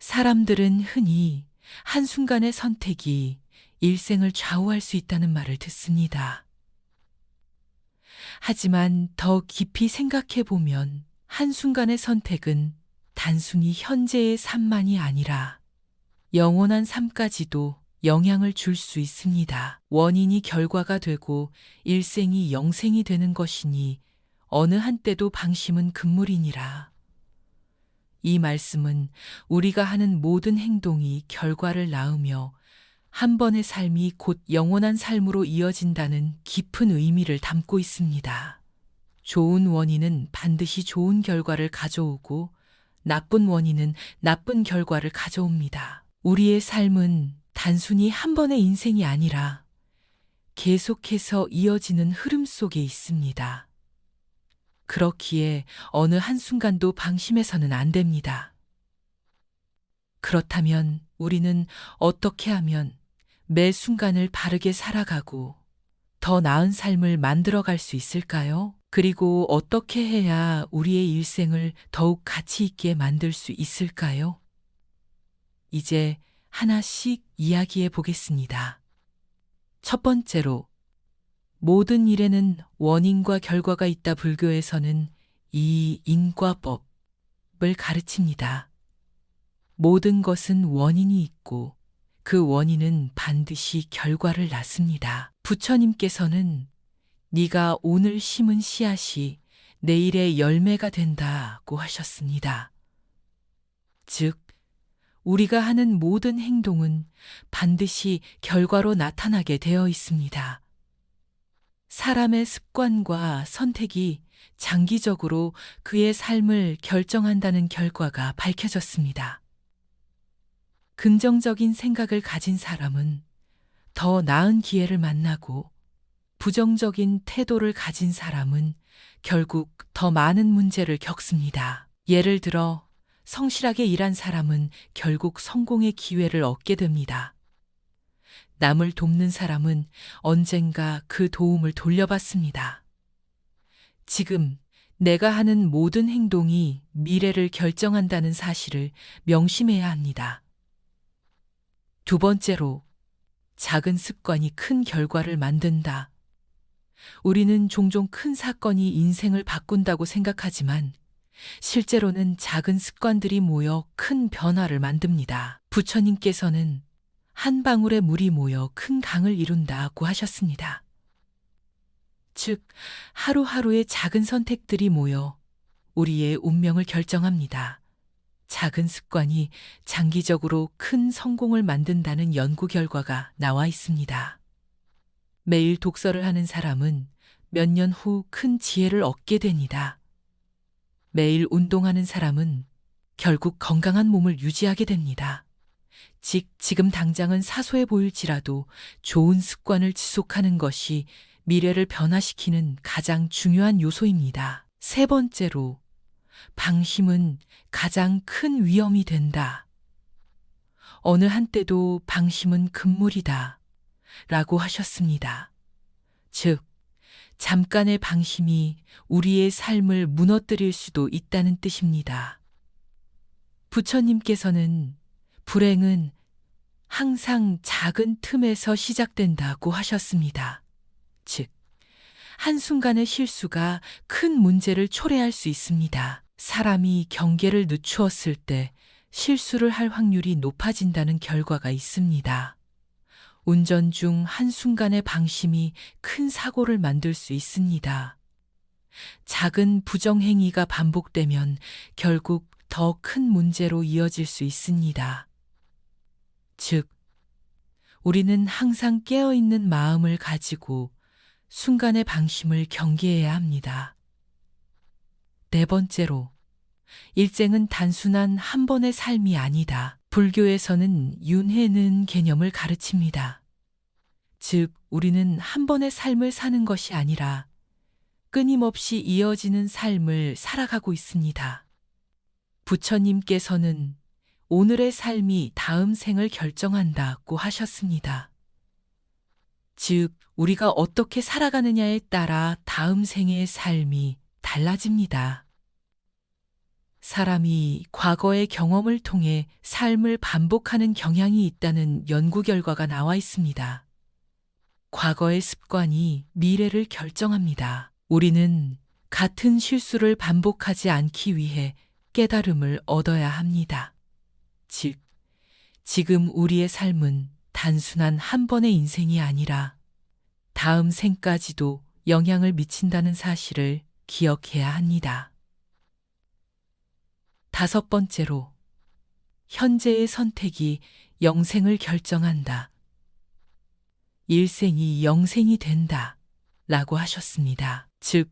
사람들은 흔히 한순간의 선택이 일생을 좌우할 수 있다는 말을 듣습니다. 하지만 더 깊이 생각해 보면 한순간의 선택은 단순히 현재의 삶만이 아니라 영원한 삶까지도 영향을 줄 수 있습니다. 원인이 결과가 되고 일생이 영생이 되는 것이니 어느 한때도 방심은 금물이니라. 이 말씀은 우리가 하는 모든 행동이 결과를 낳으며 한 번의 삶이 곧 영원한 삶으로 이어진다는 깊은 의미를 담고 있습니다. 좋은 원인은 반드시 좋은 결과를 가져오고 나쁜 원인은 나쁜 결과를 가져옵니다. 우리의 삶은 단순히 한 번의 인생이 아니라 계속해서 이어지는 흐름 속에 있습니다. 그렇기에 어느 한순간도 방심해서는 안 됩니다. 그렇다면 우리는 어떻게 하면 매 순간을 바르게 살아가고 더 나은 삶을 만들어갈 수 있을까요? 그리고 어떻게 해야 우리의 일생을 더욱 가치 있게 만들 수 있을까요? 이제 하나씩 이야기해 보겠습니다. 첫 번째로, 모든 일에는 원인과 결과가 있다 불교에서는 이 인과법을 가르칩니다. 모든 것은 원인이 있고 그 원인은 반드시 결과를 낳습니다. 부처님께서는 네가 오늘 심은 씨앗이 내일의 열매가 된다고 하셨습니다. 즉, 우리가 하는 모든 행동은 반드시 결과로 나타나게 되어 있습니다. 사람의 습관과 선택이 장기적으로 그의 삶을 결정한다는 결과가 밝혀졌습니다. 긍정적인 생각을 가진 사람은 더 나은 기회를 만나고 부정적인 태도를 가진 사람은 결국 더 많은 문제를 겪습니다. 예를 들어 성실하게 일한 사람은 결국 성공의 기회를 얻게 됩니다. 남을 돕는 사람은 언젠가 그 도움을 돌려받습니다. 지금 내가 하는 모든 행동이 미래를 결정한다는 사실을 명심해야 합니다. 두 번째로, 작은 습관이 큰 결과를 만든다. 우리는 종종 큰 사건이 인생을 바꾼다고 생각하지만 실제로는 작은 습관들이 모여 큰 변화를 만듭니다. 부처님께서는 한 방울의 물이 모여 큰 강을 이룬다고 하셨습니다. 즉, 하루하루의 작은 선택들이 모여 우리의 운명을 결정합니다. 작은 습관이 장기적으로 큰 성공을 만든다는 연구 결과가 나와 있습니다. 매일 독서를 하는 사람은 몇 년 후 큰 지혜를 얻게 됩니다. 매일 운동하는 사람은 결국 건강한 몸을 유지하게 됩니다. 즉, 지금 당장은 사소해 보일지라도 좋은 습관을 지속하는 것이 미래를 변화시키는 가장 중요한 요소입니다. 세 번째로, 방심은 가장 큰 위험이 된다. 어느 한때도 방심은 금물이다. 라고 하셨습니다. 즉, 잠깐의 방심이 우리의 삶을 무너뜨릴 수도 있다는 뜻입니다. 부처님께서는 불행은 항상 작은 틈에서 시작된다고 하셨습니다. 즉, 한순간의 실수가 큰 문제를 초래할 수 있습니다. 사람이 경계를 늦추었을 때 실수를 할 확률이 높아진다는 결과가 있습니다. 운전 중 한순간의 방심이 큰 사고를 만들 수 있습니다. 작은 부정행위가 반복되면 결국 더 큰 문제로 이어질 수 있습니다. 즉, 우리는 항상 깨어있는 마음을 가지고 순간의 방심을 경계해야 합니다. 네 번째로, 일생은 단순한 한 번의 삶이 아니다. 불교에서는 윤회는 개념을 가르칩니다. 즉, 우리는 한 번의 삶을 사는 것이 아니라 끊임없이 이어지는 삶을 살아가고 있습니다. 부처님께서는 오늘의 삶이 다음 생을 결정한다고 하셨습니다. 즉, 우리가 어떻게 살아가느냐에 따라 다음 생의 삶이 달라집니다. 사람이 과거의 경험을 통해 삶을 반복하는 경향이 있다는 연구 결과가 나와 있습니다. 과거의 습관이 미래를 결정합니다. 우리는 같은 실수를 반복하지 않기 위해 깨달음을 얻어야 합니다. 즉, 지금 우리의 삶은 단순한 한 번의 인생이 아니라 다음 생까지도 영향을 미친다는 사실을 기억해야 합니다. 다섯 번째로, 현재의 선택이 영생을 결정한다. 일생이 영생이 된다. 라고 하셨습니다. 즉,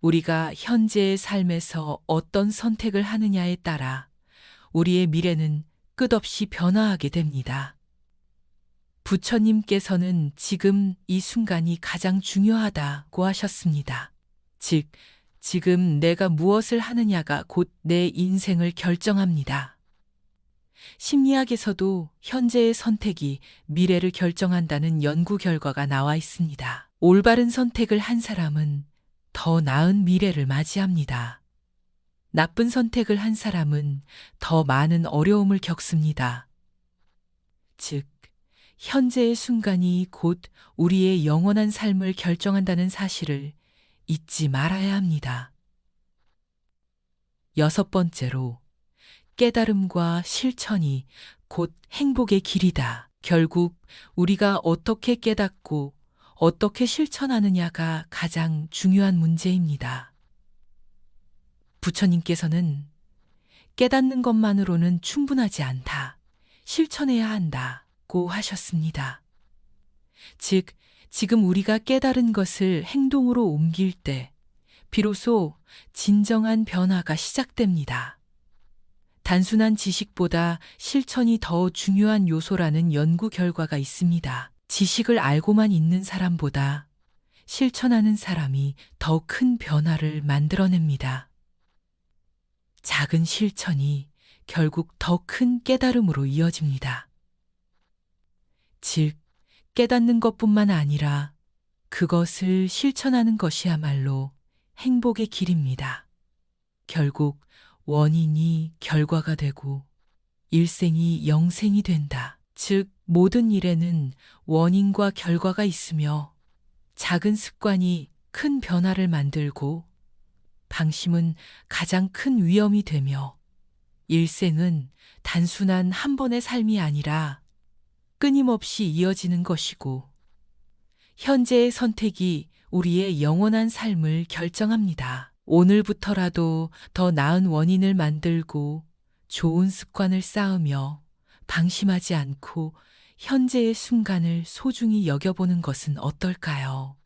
우리가 현재의 삶에서 어떤 선택을 하느냐에 따라 우리의 미래는 끝없이 변화하게 됩니다. 부처님께서는 지금 이 순간이 가장 중요하다고 하셨습니다. 즉, 지금 내가 무엇을 하느냐가 곧 내 인생을 결정합니다. 심리학에서도 현재의 선택이 미래를 결정한다는 연구 결과가 나와 있습니다. 올바른 선택을 한 사람은 더 나은 미래를 맞이합니다. 나쁜 선택을 한 사람은 더 많은 어려움을 겪습니다. 즉, 현재의 순간이 곧 우리의 영원한 삶을 결정한다는 사실을 잊지 말아야 합니다. 여섯 번째로, 깨달음과 실천이 곧 행복의 길이다. 결국 우리가 어떻게 깨닫고 어떻게 실천하느냐가 가장 중요한 문제입니다. 부처님께서는 깨닫는 것만으로는 충분하지 않다. 실천해야 한다고 하셨습니다. 즉, 지금 우리가 깨달은 것을 행동으로 옮길 때, 비로소 진정한 변화가 시작됩니다. 단순한 지식보다 실천이 더 중요한 요소라는 연구 결과가 있습니다. 지식을 알고만 있는 사람보다 실천하는 사람이 더 큰 변화를 만들어냅니다. 작은 실천이 결국 더 큰 깨달음으로 이어집니다. 즉, 깨닫는 것뿐만 아니라 그것을 실천하는 것이야말로 행복의 길입니다. 결국 원인이 결과가 되고 일생이 영생이 된다. 즉, 모든 일에는 원인과 결과가 있으며 작은 습관이 큰 변화를 만들고 방심은 가장 큰 위험이 되며 일생은 단순한 한 번의 삶이 아니라 끊임없이 이어지는 것이고 현재의 선택이 우리의 영원한 삶을 결정합니다. 오늘부터라도 더 나은 원인을 만들고 좋은 습관을 쌓으며 방심하지 않고 현재의 순간을 소중히 여겨보는 것은 어떨까요?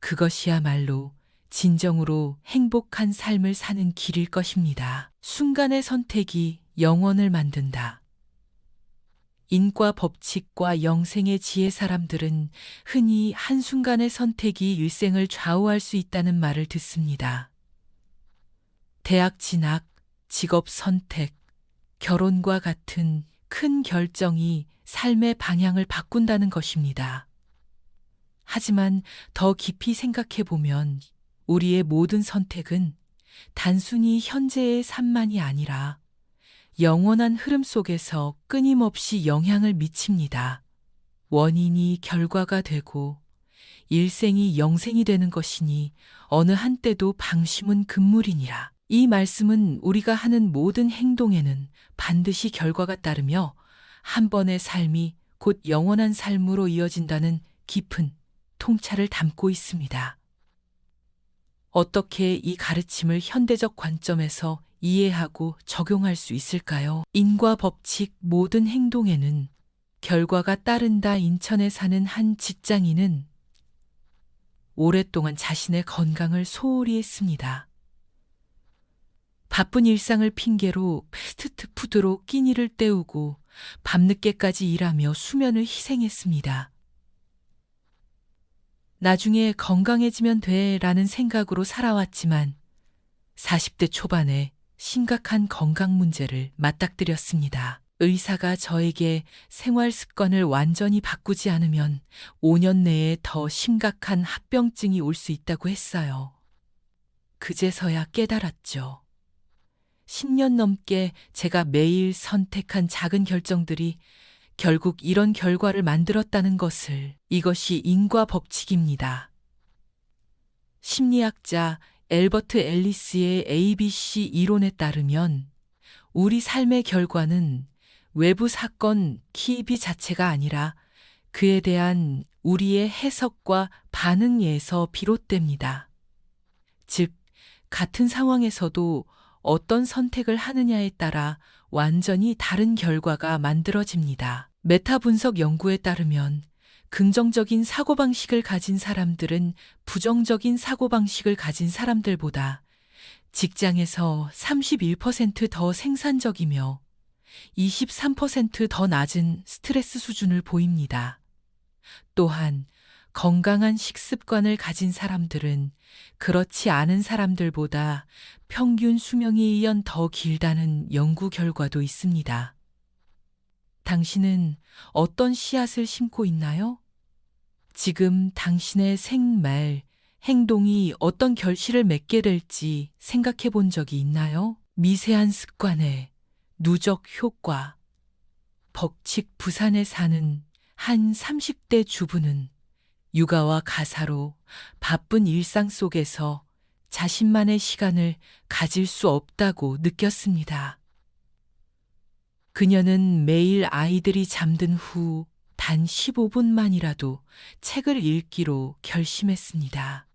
그것이야말로 진정으로 행복한 삶을 사는 길일 것입니다. 순간의 선택이 영원을 만든다. 인과 법칙과 영생의 지혜 사람들은 흔히 한순간의 선택이 일생을 좌우할 수 있다는 말을 듣습니다. 대학 진학, 직업 선택, 결혼과 같은 큰 결정이 삶의 방향을 바꾼다는 것입니다. 하지만 더 깊이 생각해 보면 우리의 모든 선택은 단순히 현재의 삶만이 아니라 영원한 흐름 속에서 끊임없이 영향을 미칩니다. 원인이 결과가 되고 일생이 영생이 되는 것이니 어느 한때도 방심은 금물이니라. 이 말씀은 우리가 하는 모든 행동에는 반드시 결과가 따르며 한 번의 삶이 곧 영원한 삶으로 이어진다는 깊은 통찰을 담고 있습니다. 어떻게 이 가르침을 현대적 관점에서 이해하고 적용할 수 있을까요? 인과 법칙 모든 행동에는 결과가 따른다 인천에 사는 한 직장인은 오랫동안 자신의 건강을 소홀히 했습니다. 바쁜 일상을 핑계로 패스트푸드로 끼니를 때우고 밤늦게까지 일하며 수면을 희생했습니다. 나중에 건강해지면 돼 라는 생각으로 살아왔지만 40대 초반에 심각한 건강 문제를 맞닥뜨렸습니다. 의사가 저에게 생활 습관을 완전히 바꾸지 않으면 5년 내에 더 심각한 합병증이 올 수 있다고 했어요. 그제서야 깨달았죠. 10년 넘게 제가 매일 선택한 작은 결정들이 결국 이런 결과를 만들었다는 것을 이것이 인과 법칙입니다. 심리학자 엘버트 앨리스의 ABC 이론에 따르면 우리 삶의 결과는 외부 사건 키비 자체가 아니라 그에 대한 우리의 해석과 반응에서 비롯됩니다. 즉, 같은 상황에서도 어떤 선택을 하느냐에 따라 완전히 다른 결과가 만들어집니다. 메타 분석 연구에 따르면 긍정적인 사고방식을 가진 사람들은 부정적인 사고방식을 가진 사람들보다 직장에서 31%더 생산적이며 23%더 낮은 스트레스 수준을 보입니다. 또한 건강한 식습관을 가진 사람들은 그렇지 않은 사람들보다 평균 수명이 2년 더 길다는 연구 결과도 있습니다. 당신은 어떤 씨앗을 심고 있나요? 지금 당신의 생말, 행동이 어떤 결실을 맺게 될지 생각해 본 적이 있나요? 미세한 습관의 누적 효과. 벅칙 부산에 사는 한 30대 주부는 육아와 가사로 바쁜 일상 속에서 자신만의 시간을 가질 수 없다고 느꼈습니다. 그녀는 매일 아이들이 잠든 후 단 15분만이라도 책을 읽기로 결심했습니다.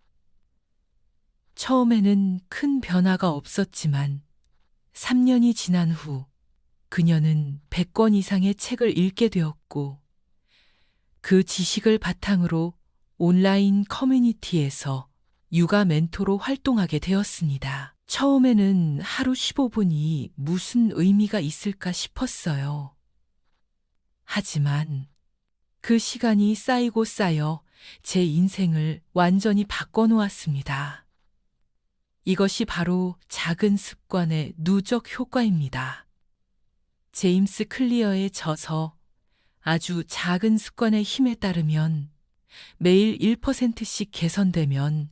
처음에는 큰 변화가 없었지만 3년이 지난 후 그녀는 100권 이상의 책을 읽게 되었고 그 지식을 바탕으로 온라인 커뮤니티에서 육아 멘토로 활동하게 되었습니다. 처음에는 하루 15분이 무슨 의미가 있을까 싶었어요. 하지만 그 시간이 쌓이고 쌓여 제 인생을 완전히 바꿔놓았습니다. 이것이 바로 작은 습관의 누적 효과입니다. 제임스 클리어의 저서 아주 작은 습관의 힘에 따르면 매일 1%씩 개선되면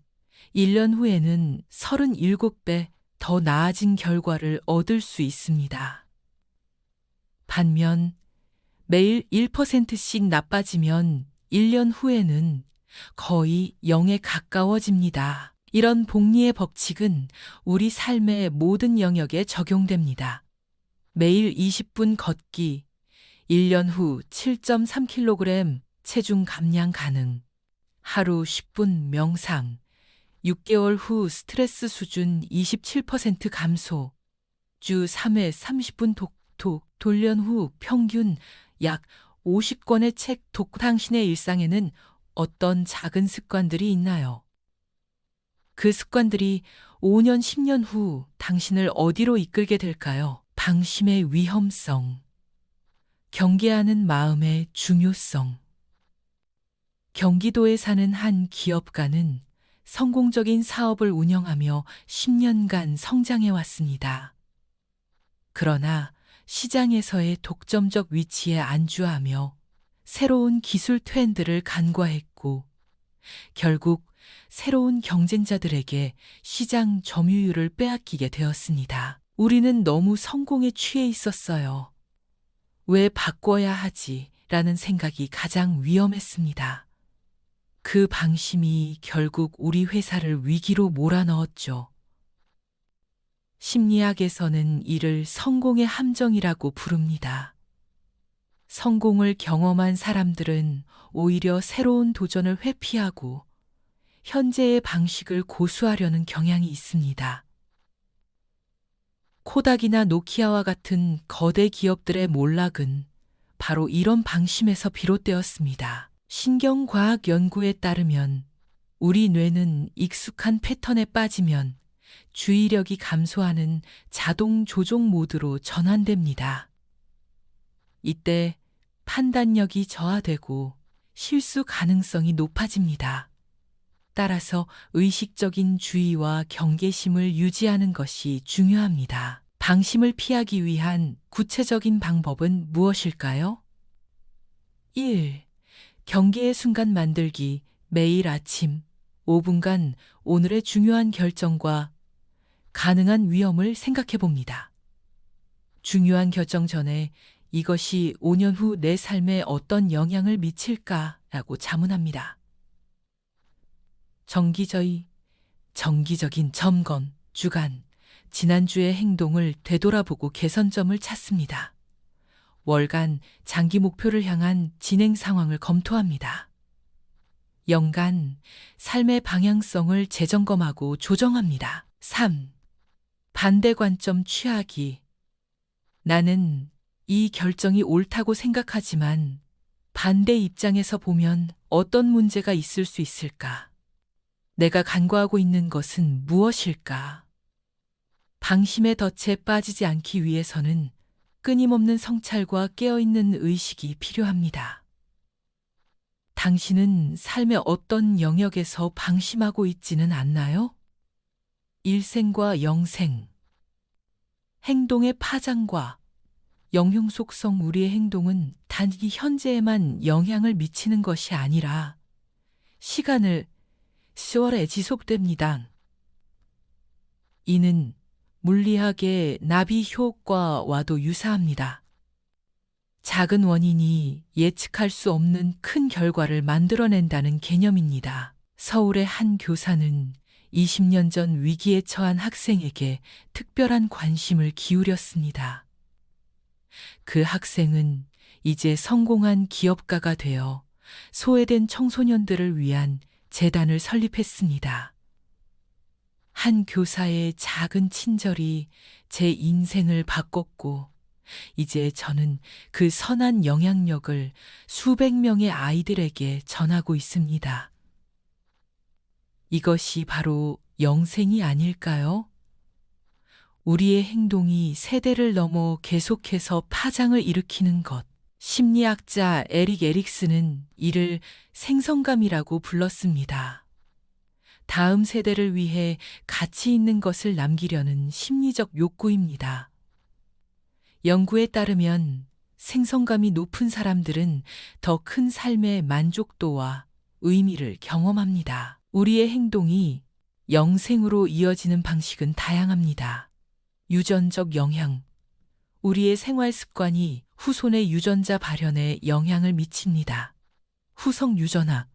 1년 후에는 37배 더 나아진 결과를 얻을 수 있습니다. 반면 매일 1%씩 나빠지면 1년 후에는 거의 0에 가까워집니다. 이런 복리의 법칙은 우리 삶의 모든 영역에 적용됩니다. 매일 20분 걷기, 1년 후 7.3kg 체중 감량 가능, 하루 10분 명상, 6개월 후 스트레스 수준 27% 감소, 주 3회 30분 독톡, 돌연 후 평균 약 50권의 책 독 당신의 일상에는 어떤 작은 습관들이 있나요? 그 습관들이 5년, 10년 후 당신을 어디로 이끌게 될까요? 방심의 위험성, 경계하는 마음의 중요성. 경기도에 사는 한 기업가는 성공적인 사업을 운영하며 10년간 성장해 왔습니다. 그러나 시장에서의 독점적 위치에 안주하며 새로운 기술 트렌드를 간과했고 결국 새로운 경쟁자들에게 시장 점유율을 빼앗기게 되었습니다. 우리는 너무 성공에 취해 있었어요. 왜 바꿔야 하지? 라는 생각이 가장 위험했습니다. 그 방심이 결국 우리 회사를 위기로 몰아넣었죠. 심리학에서는 이를 성공의 함정이라고 부릅니다. 성공을 경험한 사람들은 오히려 새로운 도전을 회피하고 현재의 방식을 고수하려는 경향이 있습니다. 코닥이나 노키아와 같은 거대 기업들의 몰락은 바로 이런 방심에서 비롯되었습니다. 신경과학 연구에 따르면 우리 뇌는 익숙한 패턴에 빠지면 주의력이 감소하는 자동 조종 모드로 전환됩니다. 이때 판단력이 저하되고 실수 가능성이 높아집니다. 따라서 의식적인 주의와 경계심을 유지하는 것이 중요합니다. 방심을 피하기 위한 구체적인 방법은 무엇일까요? 1. 경계의 순간 만들기 매일 아침 5분간 오늘의 중요한 결정과 가능한 위험을 생각해 봅니다. 중요한 결정 전에 이것이 5년 후 내 삶에 어떤 영향을 미칠까라고 자문합니다. 정기저희, 정기적인 점검, 주간, 지난주의 행동을 되돌아보고 개선점을 찾습니다. 월간 장기 목표를 향한 진행 상황을 검토합니다. 연간 삶의 방향성을 재점검하고 조정합니다. 3. 반대 관점 취하기. 나는 이 결정이 옳다고 생각하지만 반대 입장에서 보면 어떤 문제가 있을 수 있을까? 내가 간과하고 있는 것은 무엇일까? 방심의 덫에 빠지지 않기 위해서는 끊임없는 성찰과 깨어있는 의식이 필요합니다. 당신은 삶의 어떤 영역에서 방심하고 있지는 않나요? 일생과 영생, 행동의 파장과 영흉 속성 우리의 행동은 단지 현재에만 영향을 미치는 것이 아니라 시간을 시월에 지속됩니다. 이는 물리학의 나비 효과와도 유사합니다. 작은 원인이 예측할 수 없는 큰 결과를 만들어낸다는 개념입니다. 서울의 한 교사는 20년 전 위기에 처한 학생에게 특별한 관심을 기울였습니다. 그 학생은 이제 성공한 기업가가 되어 소외된 청소년들을 위한 재단을 설립했습니다. 한 교사의 작은 친절이 제 인생을 바꿨고, 이제 저는 그 선한 영향력을 수백 명의 아이들에게 전하고 있습니다. 이것이 바로 영생이 아닐까요? 우리의 행동이 세대를 넘어 계속해서 파장을 일으키는 것. 심리학자 에릭 에릭스는 이를 생성감이라고 불렀습니다. 다음 세대를 위해 가치 있는 것을 남기려는 심리적 욕구입니다. 연구에 따르면 생성감이 높은 사람들은 더 큰 삶의 만족도와 의미를 경험합니다. 우리의 행동이 영생으로 이어지는 방식은 다양합니다. 유전적 영향. 우리의 생활 습관이 후손의 유전자 발현에 영향을 미칩니다. 후성 유전학.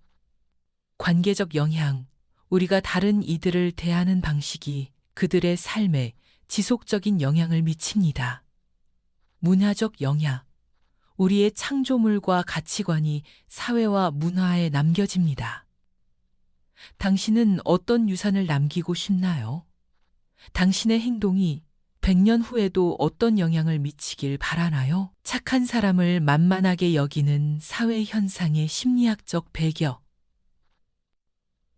관계적 영향. 우리가 다른 이들을 대하는 방식이 그들의 삶에 지속적인 영향을 미칩니다. 문화적 영향. 우리의 창조물과 가치관이 사회와 문화에 남겨집니다. 당신은 어떤 유산을 남기고 싶나요? 당신의 행동이 100년 후에도 어떤 영향을 미치길 바라나요? 착한 사람을 만만하게 여기는 사회 현상의 심리학적 배경.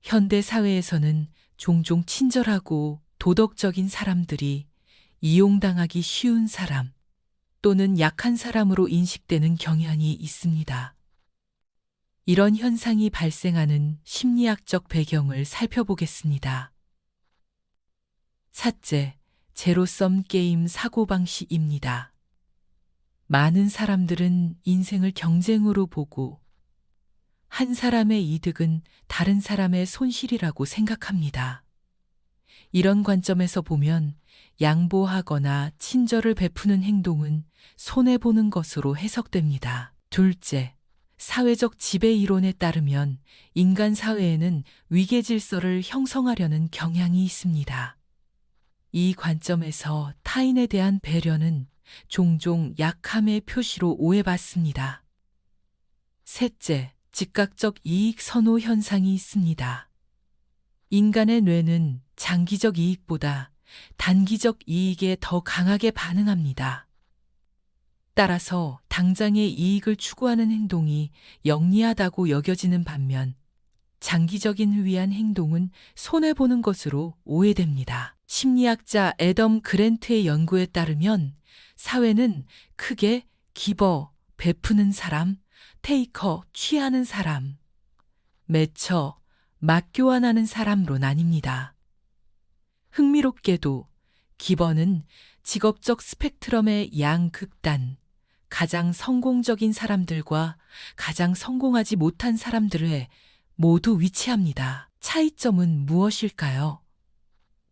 현대 사회에서는 종종 친절하고 도덕적인 사람들이 이용당하기 쉬운 사람 또는 약한 사람으로 인식되는 경향이 있습니다. 이런 현상이 발생하는 심리학적 배경을 살펴보겠습니다. 삿째, 제로섬 게임 사고방식입니다. 많은 사람들은 인생을 경쟁으로 보고 한 사람의 이득은 다른 사람의 손실이라고 생각합니다. 이런 관점에서 보면 양보하거나 친절을 베푸는 행동은 손해보는 것으로 해석됩니다. 둘째, 사회적 지배 이론에 따르면 인간 사회에는 위계 질서를 형성하려는 경향이 있습니다. 이 관점에서 타인에 대한 배려는 종종 약함의 표시로 오해받습니다. 셋째, 즉각적 이익 선호 현상이 있습니다. 인간의 뇌는 장기적 이익보다 단기적 이익에 더 강하게 반응합니다. 따라서 당장의 이익을 추구하는 행동이 영리하다고 여겨지는 반면 장기적인 위한 행동은 손해보는 것으로 오해됩니다. 심리학자 애덤 그랜트의 연구에 따르면 사회는 크게 기버, 베푸는 사람, 테이커, 취하는 사람, 매처, 맞교환하는 사람으로 나뉩니다. 흥미롭게도 기버는 직업적 스펙트럼의 양극단, 가장 성공적인 사람들과 가장 성공하지 못한 사람들에 모두 위치합니다. 차이점은 무엇일까요?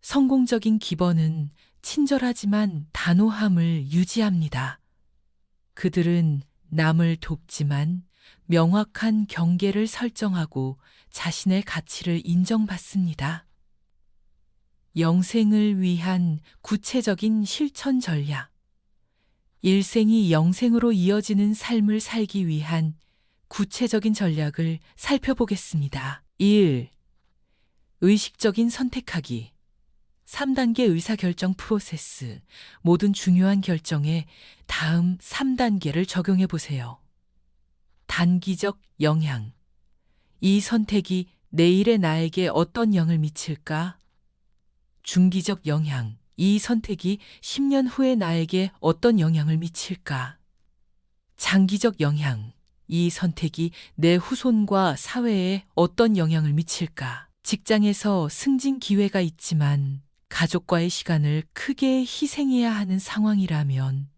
성공적인 기버는 친절하지만 단호함을 유지합니다. 그들은 남을 돕지만 명확한 경계를 설정하고 자신의 가치를 인정받습니다. 영생을 위한 구체적인 실천 전략. 일생이 영생으로 이어지는 삶을 살기 위한 구체적인 전략을 살펴보겠습니다. 1. 의식적인 선택하기. 3단계 의사결정 프로세스. 모든 중요한 결정에 다음 3단계를 적용해 보세요. 단기적 영향. 이 선택이 내일의 나에게 어떤 영을 미칠까? 중기적 영향. 이 선택이 10년 후의 나에게 어떤 영향을 미칠까? 장기적 영향. 이 선택이 내 후손과 사회에 어떤 영향을 미칠까? 직장에서 승진 기회가 있지만 가족과의 시간을 크게 희생해야 하는 상황이라면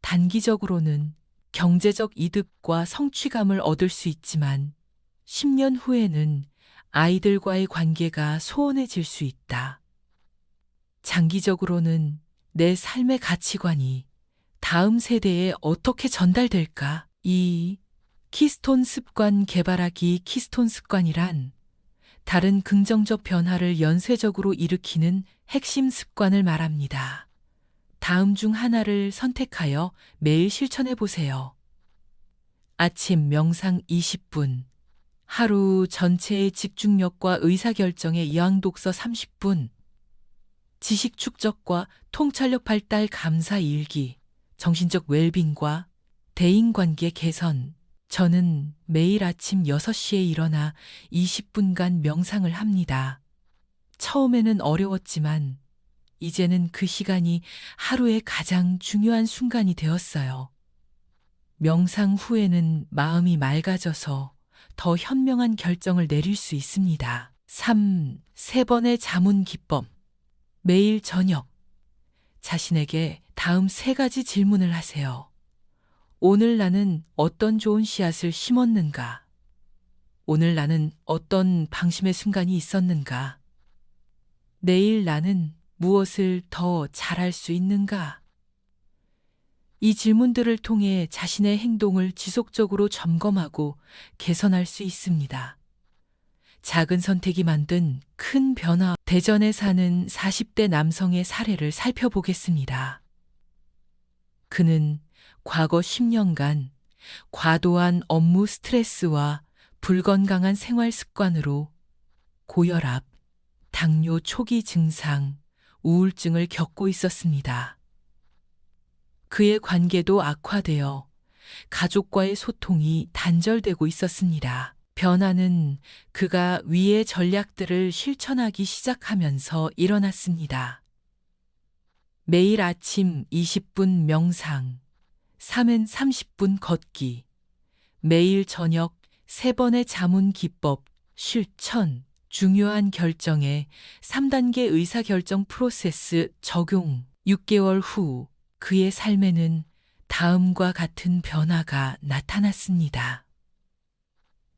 단기적으로는 경제적 이득과 성취감을 얻을 수 있지만 10년 후에는 아이들과의 관계가 소원해질 수 있다. 장기적으로는 내 삶의 가치관이 다음 세대에 어떻게 전달될까? 이 키스톤 습관 개발하기 키스톤 습관이란 다른 긍정적 변화를 연쇄적으로 일으키는 핵심 습관을 말합니다. 다음 중 하나를 선택하여 매일 실천해 보세요. 아침 명상 20분, 하루 전체의 집중력과 의사결정의 이왕독서 30분, 지식 축적과 통찰력 발달 감사 일기, 정신적 웰빙과 대인관계 개선. 저는 매일 아침 6시에 일어나 20분간 명상을 합니다. 처음에는 어려웠지만 이제는 그 시간이 하루의 가장 중요한 순간이 되었어요. 명상 후에는 마음이 맑아져서 더 현명한 결정을 내릴 수 있습니다. 3. 세 번의 자문 기법. 매일 저녁 자신에게 다음 세 가지 질문을 하세요. 오늘 나는 어떤 좋은 씨앗을 심었는가? 오늘 나는 어떤 방심의 순간이 있었는가? 내일 나는 무엇을 더 잘할 수 있는가? 이 질문들을 통해 자신의 행동을 지속적으로 점검하고 개선할 수 있습니다. 작은 선택이 만든 큰 변화. 대전에 사는 40대 남성의 사례를 살펴보겠습니다. 그는 과거 10년간 과도한 업무 스트레스와 불건강한 생활 습관으로 고혈압, 당뇨 초기 증상, 우울증을 겪고 있었습니다. 그의 관계도 악화되어 가족과의 소통이 단절되고 있었습니다. 변화는 그가 위의 전략들을 실천하기 시작하면서 일어났습니다. 매일 아침 20분 명상, 3은 30분 걷기, 매일 저녁 3번의 자문 기법 실천, 중요한 결정에 3단계 의사결정 프로세스 적용 6개월 후 그의 삶에는 다음과 같은 변화가 나타났습니다.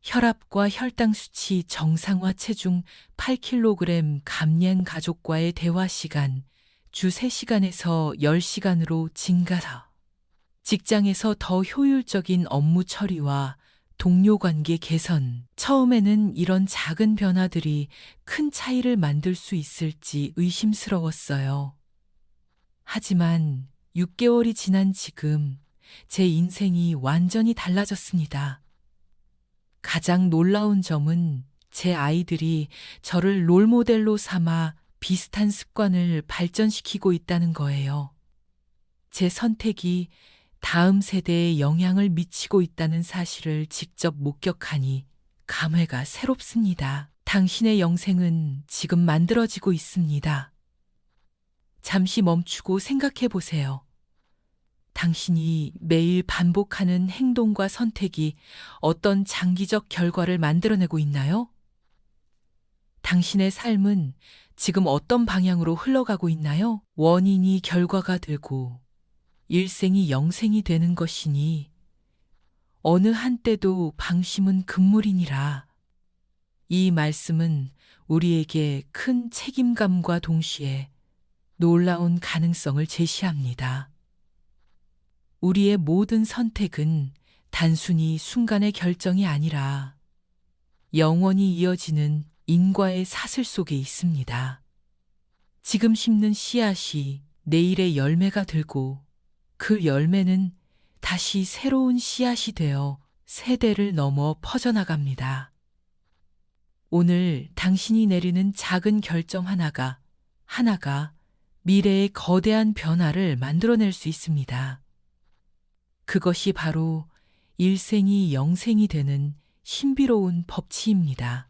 혈압과 혈당 수치 정상화 체중 8kg 감량 가족과의 대화 시간 주 3시간에서 10시간으로 증가하. 직장에서 더 효율적인 업무 처리와 동료 관계 개선. 처음에는 이런 작은 변화들이 큰 차이를 만들 수 있을지 의심스러웠어요. 하지만 6개월이 지난 지금 제 인생이 완전히 달라졌습니다. 가장 놀라운 점은 제 아이들이 저를 롤모델로 삼아 비슷한 습관을 발전시키고 있다는 거예요. 제 선택이 다음 세대에 영향을 미치고 있다는 사실을 직접 목격하니 감회가 새롭습니다. 당신의 영생은 지금 만들어지고 있습니다. 잠시 멈추고 생각해 보세요. 당신이 매일 반복하는 행동과 선택이 어떤 장기적 결과를 만들어내고 있나요? 당신의 삶은 지금 어떤 방향으로 흘러가고 있나요? 원인이 결과가 되고 일생이 영생이 되는 것이니 어느 한때도 방심은 금물이니라. 이 말씀은 우리에게 큰 책임감과 동시에 놀라운 가능성을 제시합니다. 우리의 모든 선택은 단순히 순간의 결정이 아니라 영원히 이어지는 인과의 사슬 속에 있습니다. 지금 심는 씨앗이 내일의 열매가 들고 그 열매는 다시 새로운 씨앗이 되어 세대를 넘어 퍼져나갑니다. 오늘 당신이 내리는 작은 결정 하나가, 하나가 미래의 거대한 변화를 만들어낼 수 있습니다. 그것이 바로 일생이 영생이 되는 신비로운 법칙입니다.